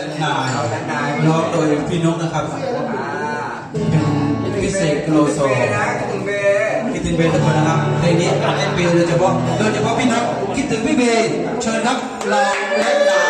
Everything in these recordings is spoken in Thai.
เป็นายร้องโดยพี่นกนะครับ เป็นพิเศษโลโซคิดถึงเบย์ทุกคนนะครับเพลงนี้อัดให้เบย์โดยเฉพาะโดยเฉพาะพี่นกคิดถึงพี่เบย์เชิญครับเราเล่นดา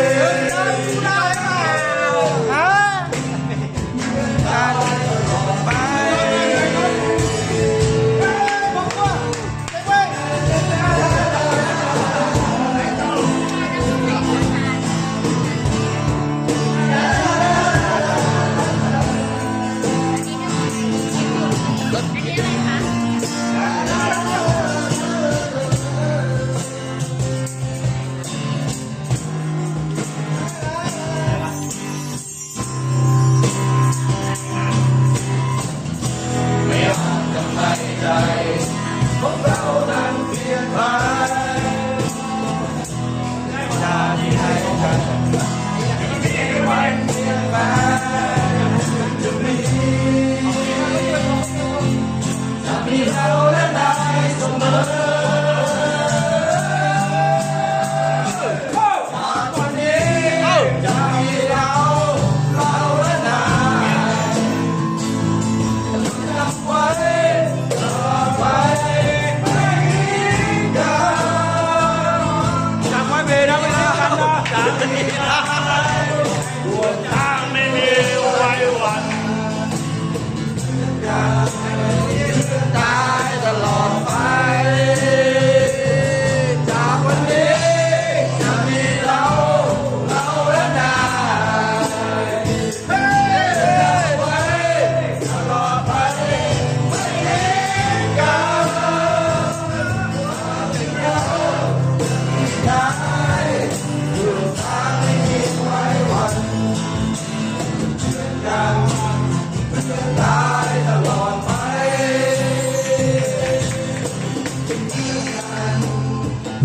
I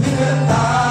เพื่อนตา